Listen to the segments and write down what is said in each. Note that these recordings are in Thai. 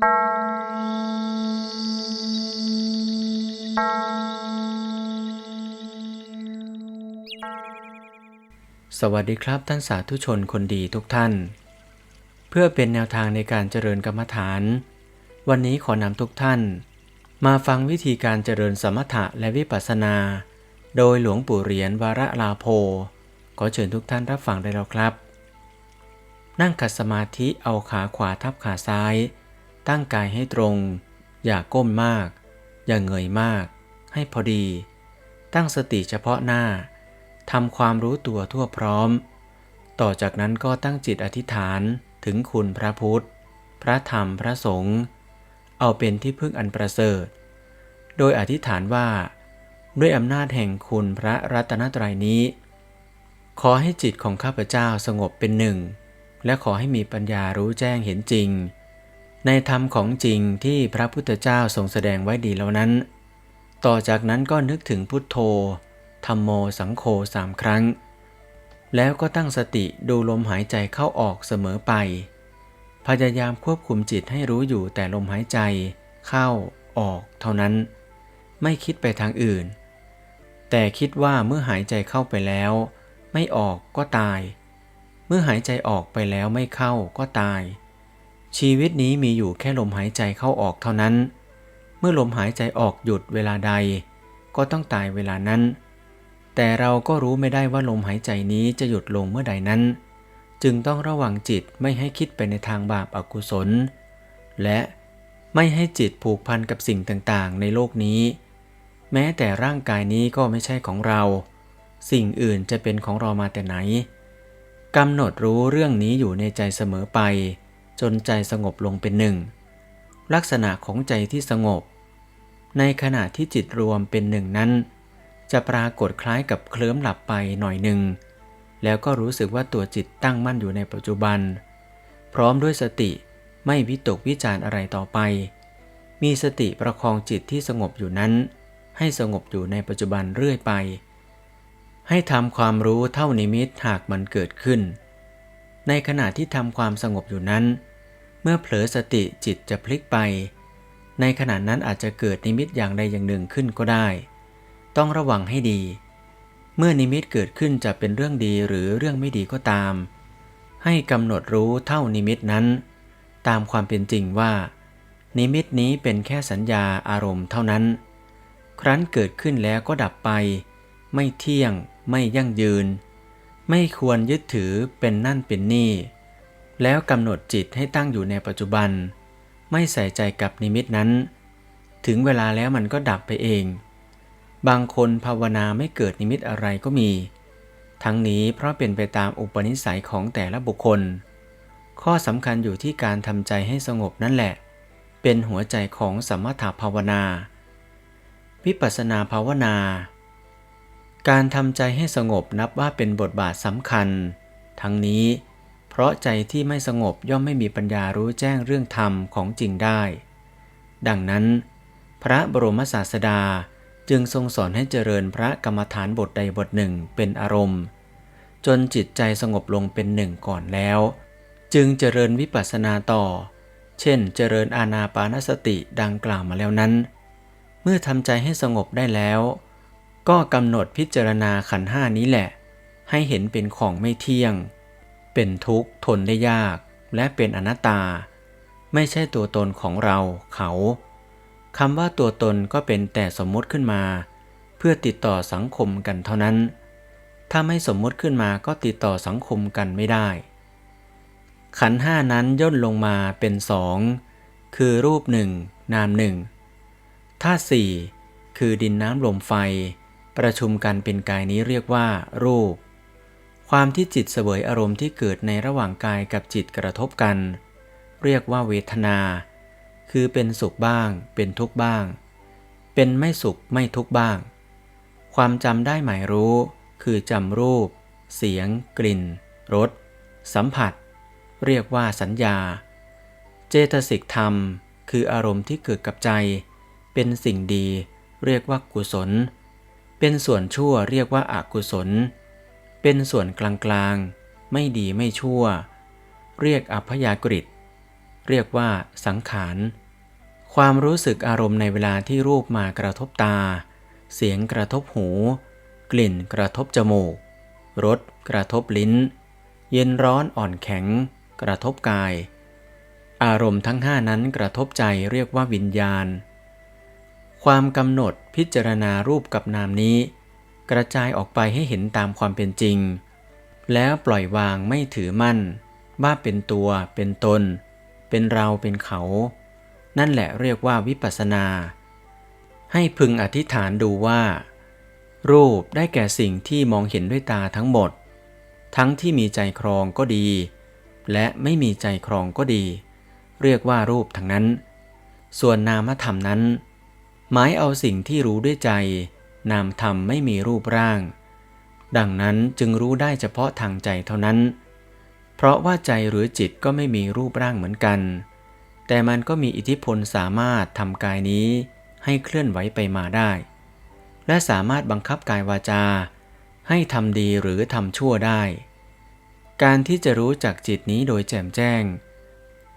สวัสดีครับท่านสาธุชนคนดีทุกท่าน เพื่อเป็นแนวทางในการเจริญกรรมฐาน วันนี้ขอนำทุกท่าน มาฟังวิธีการเจริญสมถะและวิปัสสนา โดยหลวงปู่เหรียญวาระลาโพขอเชิญทุกท่านรับฟังได้แล้วครับ นั่งขัดสมาธิเอาขาขวาทับขาซ้าย ตั้งกายให้ตรง อย่าก้มมาก อย่าเงยมาก ให้พอดี ตั้งสติเฉพาะหน้าทำความรู้ตัวทั่วพร้อม ต่อจากนั้นก็ตั้งจิตอธิษฐานถึงคุณพระพุทธ พระธรรมพระสงฆ์เอาเป็นที่พึ่งอันประเสริฐ โดยอธิษฐานว่า ด้วยอำนาจแห่งคุณพระรัตนตรัยนี้ ขอให้จิตของข้าพเจ้าสงบเป็นหนึ่ง และขอให้มีปัญญารู้แจ้งเห็นจริง ในธรรมของจริงที่พระพุทธเจ้าทรงแสดงไว้ดีแล้วนั้น ต่อจากนั้นก็นึกถึงพุทโธธรรมโมสังโฆสามครั้ง แล้วก็ตั้งสติดูลมหายใจเข้าออกเสมอไป พยายามควบคุมจิตให้รู้อยู่แต่ลมหายใจ เข้าออกเท่านั้น ไม่คิดไปทางอื่น แต่คิดว่าเมื่อหายใจเข้าไปแล้ว ไม่ออกก็ตาย เมื่อหายใจออกไปแล้วไม่เข้าก็ตาย ชีวิตนี้มีอยู่แค่ลมหายใจเข้าออกเท่านั้น เมื่อลมหายใจออกหยุดเวลาใด ก็ต้องตายเวลานั้น แต่เราก็รู้ไม่ได้ว่าลมหายใจนี้จะหยุดลงเมื่อใดนั้น จึงต้องระวังจิตไม่ให้คิดไปในทางบาปอากุศล และไม่ให้จิตผูกพันกับสิ่งต่างๆ ในโลกนี้ แม้แต่ร่างกายนี้ก็ไม่ใช่ของเรา สิ่งอื่นจะเป็นของเรามาแต่ไหนกำหนดรู้เรื่องนี้อยู่ในใจเสมอไป จนใจสงบลงเป็นหนึ่ง ลักษณะของใจที่สงบ ในขณะที่จิตรวมเป็นหนึ่งนั้น จะปรากฏคล้ายกับเคลิ้มหลับไปหน่อยหนึ่ง แล้วก็รู้สึกว่าตัวจิตตั้งมั่นอยู่ในปัจจุบัน พร้อมด้วยสติไม่วิตกวิจารอะไรต่อไป มีสติประคองจิตที่สงบอยู่นั้น ให้สงบอยู่ในปัจจุบันเรื่อยไป ให้ทำความรู้เท่านิมิตหากมันเกิดขึ้น ในขณะที่ทำความสงบอยู่นั้น เมื่อเผลอสติจิตจะพลิกไป ในขณะนั้นอาจจะเกิดนิมิตอย่างใดอย่างหนึ่งขึ้นก็ได้ ต้องระวังให้ดี เมื่อนิมิตเกิดขึ้นจะเป็นเรื่องดีหรือเรื่องไม่ดีก็ตาม ให้กำหนดรู้เท่านิมิตนั้น ตามความเป็นจริงว่า นิมิตนี้เป็นแค่สัญญาอารมณ์เท่านั้น ครั้นเกิดขึ้นแล้วก็ดับไป ไม่เที่ยง ไม่ยั่งยืน ไม่ควรยึดถือเป็นนั่นเป็นนี่ แล้วกำหนดจิตให้ตั้งอยู่ในปัจจุบัน ไม่ใส่ใจกับนิมิตนั้น ถึงเวลาแล้วมันก็ดับไปเอง บางคนภาวนาไม่เกิดนิมิตอะไรก็มี ทั้งนี้เพราะเป็นไปตามอุปนิสัยของแต่ละบุคคล ข้อสำคัญอยู่ที่การทำใจให้สงบนั่นแหละ เป็นหัวใจของสมถภาวนา วิปัสสนาภาวนา การทำใจให้สงบนับว่าเป็นบทบาทสำคัญ ทั้งนี้ ราะใจที่ไม่สงบย่อมไม่มีปัญญารู้แจ้งเรื่องธรรมของจริงได้ ดังนั้น พระบรมศาสดาจึงทรงสอนให้เจริญพระกรรมฐานบทใดบทหนึ่งเป็นอารมณ์ จนจิตใจสงบลงเป็นหนึ่งก่อนแล้ว จึงเจริญวิปัสสนาต่อ เช่น เจริญอาณาปานสติดังกล่าวมาแล้วนั้น เมื่อทำใจให้สงบได้แล้ว ก็กำหนดพิจารณาขันห้านี้แหละ ให้เห็นเป็นของไม่เที่ยง เป็นทุกข์ทนได้ยาก และเป็นอนัตตา ไม่ใช่ตัวตนของเราเขาคำว่าตัวตนก็เป็นแต่สมมติขึ้นมา เพื่อติดต่อสังคมกันเท่านั้น ถ้าไม่สมมติขึ้นมาก็ติดต่อสังคมกันไม่ได้ ขันห้านั้นย่นลงมาเป็นสองคือรูปหนึ่งนามหนึ่งธาตุสี่คือดินน้ำลมไฟ ประชุมกันเป็นกายนี้เรียกว่า รูป ความที่จิตเสวยอารมณ์ที่เกิดในระหว่างกายกับจิตกระทบกัน เรียกว่าเวทนา คือเป็นสุขบ้าง เป็นทุกข์บ้าง เป็นไม่สุขไม่ทุกข์บ้าง ความจำได้หมายรู้ คือจำรูป เสียง กลิ่นรสสัมผัส เรียกว่าสัญญา เจตสิกธรรม คืออารมณ์ที่เกิดกับใจ เป็นสิ่งดี เรียกว่ากุศล เป็นส่วนชั่วเรียกว่าอากุศล เป็นส่วนกลางๆ ไม่ดีไม่ชั่ว เรียกอัพยากฤิตเรียกว่าสังขาร ความรู้สึกอารมณ์ในเวลาที่รูปมากระทบตา เสียงกระทบหู กลิ่นกระทบจมูก รสกระทบลิ้น เย็นร้อนอ่อนแข็ง กระทบกาย อารมณ์ทั้งห้านั้นกระทบใจเรียกว่าวิญญาณ ความกำหนดพิจารณารูปกับนามนี้ กระจายออกไปให้เห็นตามความเป็นจริง แล้วปล่อยวางไม่ถือมั่น ว่าเป็นตัว เป็นตน เป็นเราเป็นเขา นั่นแหละเรียกว่าวิปัสสนา ให้พึงอธิษฐานดูว่า รูปได้แก่สิ่งที่มองเห็นด้วยตาทั้งหมด ทั้งที่มีใจครองก็ดี และไม่มีใจครองก็ดี เรียกว่ารูปทั้งนั้น ส่วนนามธรรมนั้น หมายเอาสิ่งที่รู้ด้วยใจ นามธรรมไม่มีรูปร่าง ดังนั้นจึงรู้ได้เฉพาะทางใจเท่านั้น เพราะว่าใจหรือจิตก็ไม่มีรูปร่างเหมือนกัน แต่มันก็มีอิทธิพลสามารถทำกายนี้ให้เคลื่อนไหวไปมาได้ และสามารถบังคับกายวาจา ให้ทำดีหรือทำชั่วได้ การที่จะรู้จักจิตนี้โดยแจ่มแจ้ง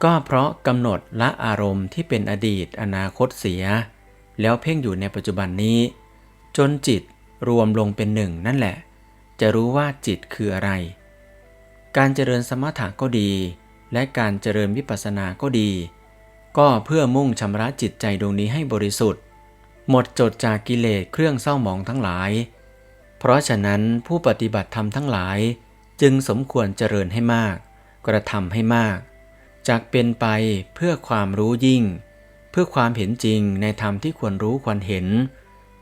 ก็เพราะกำหนดละอารมณ์ที่เป็นอดีตอนาคตเสีย แล้วเพ่งอยู่ในปัจจุบันนี้ จนจิตรวมลงเป็นหนึ่งนั่นแหละ จะรู้ว่าจิตคืออะไร การเจริญสมถะก็ดี และการเจริญวิปัสสนาก็ดี ก็เพื่อมุ่งชำระจิตใจดวงนี้ให้บริสุทธิ์ หมดจดจากกิเลสเครื่องเศร้าหมองทั้งหลาย เพราะฉะนั้นผู้ปฏิบัติธรรมทั้งหลาย จึงสมควรเจริญให้มาก กระทำให้มากจากเป็นไปเพื่อความรู้ยิ่ง เพื่อความเห็นจริงในธรรมที่ควรรู้ควรเห็น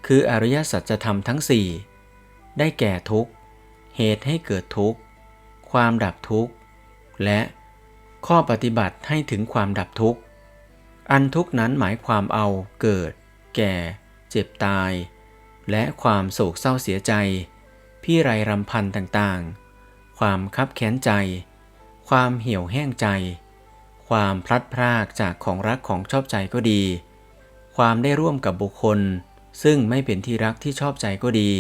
คืออริยสัจธรรมทั้งสี่ได้แก่ทุกข์เหตุให้เกิดทุกข์ความดับทุกข์ และข้อปฏิบัติให้ถึงความดับทุกข์ อันทุกข์นั้นหมายความเอาเกิด แก่ เจ็บตาย และความโศกเศร้าเสียใจ พี่ไรรำพันต่างๆ ความคับแค้นใจ ความเหี่ยวแห้งใจ ความพลัดพรากจากของรักของชอบใจก็ดี ความได้ร่วมกับบุคคล ซึ่งไม่เป็นที่รักที่ชอบใจก็ดี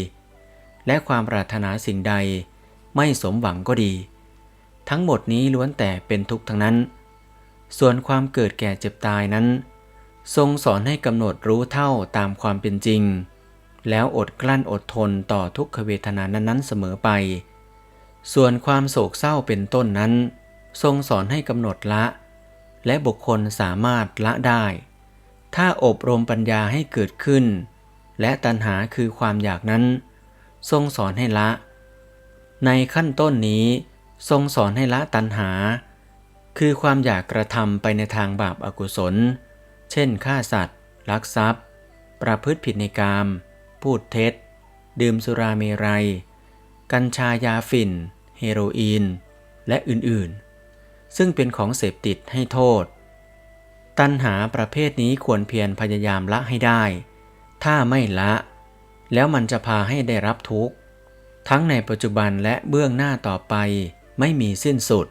และความปรารถนาสิ่งใดไม่สมหวังก็ดี ทั้งหมดนี้ล้วนแต่เป็นทุกข์ทั้งนั้น ส่วนความเกิดแก่เจ็บตายนั้น ทรงสอนให้กำหนดรู้เท่าตามความเป็นจริง แล้วอดกลั้นอดทนต่อทุกขเวทนานั้นๆเสมอไป ส่วนความโศกเศร้าเป็นต้นนั้น ทรงสอนให้กำหนดละ และบุคคลสามารถละได้ ถ้าอบรมปัญญาให้เกิดขึ้น และตัณหาคือความอยากนั้น ทรงสอนให้ละ ในขั้นต้นนี้ ทรงสอนให้ละตัณหา คือความอยากกระทำไปในทางบาปอากุศล เช่นฆ่าสัตว์ ลักทรัพย์ ประพฤติผิดในกาม พูดเท็จ ดื่มสุราเมรัย กัญชายาฝิ่น เฮโรอีน และอื่นๆ ซึ่งเป็นของเสพติดให้โทษ ตัณหาประเภทนี้ควรเพียรพยายามละให้ได้ ถ้าไม่ละ แล้วมันจะพาให้ได้รับทุกข์ ทั้งในปัจจุบันและเบื้องหน้าต่อไปไม่มีสิ้นสุด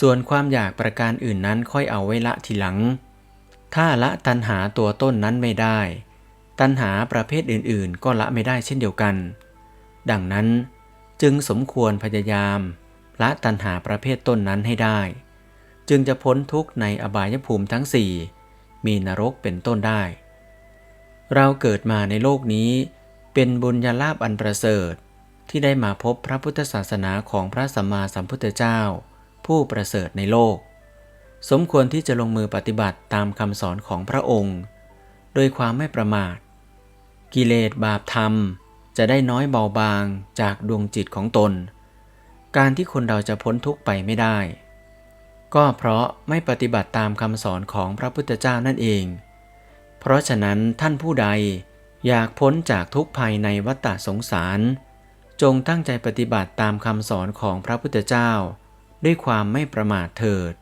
ส่วนความอยากประการอื่นนั้นค่อยเอาไว้ละทีหลัง ถ้าละตัณหาตัวต้นนั้นไม่ได้ ตัณหาประเภทอื่นๆ ก็ละไม่ได้เช่นเดียวกัน ดังนั้นจึงสมควรพยายามละตัณหาประเภทต้นนั้นให้ได้ จึงจะพ้นทุกข์ในอบายภูมิทั้งสี่มีนรกเป็นต้นได้ เราเกิดมาในโลกนี้ เป็นบุญญาลาภอันประเสริฐ ที่ได้มาพบพระพุทธศาสนาของพระสัมมาสัมพุทธเจ้า ผู้ประเสริฐในโลก สมควรที่จะลงมือปฏิบัติตามคำสอนของพระองค์ โดยความไม่ประมาท กิเลสบาปธรรมจะได้น้อยเบาบางจากดวงจิตของตน การที่คนเราจะพ้นทุกข์ไปไม่ได้ ก็เพราะไม่ปฏิบัติตามคำสอนของพระพุทธเจ้านั่นเอง เพราะฉะนั้นท่านผู้ใดอยากพ้นจากทุกภัยในวัฏฏะสงสาร จงตั้งใจปฏิบัติตามคำสอนของพระพุทธเจ้า ด้วยความไม่ประมาทเถิด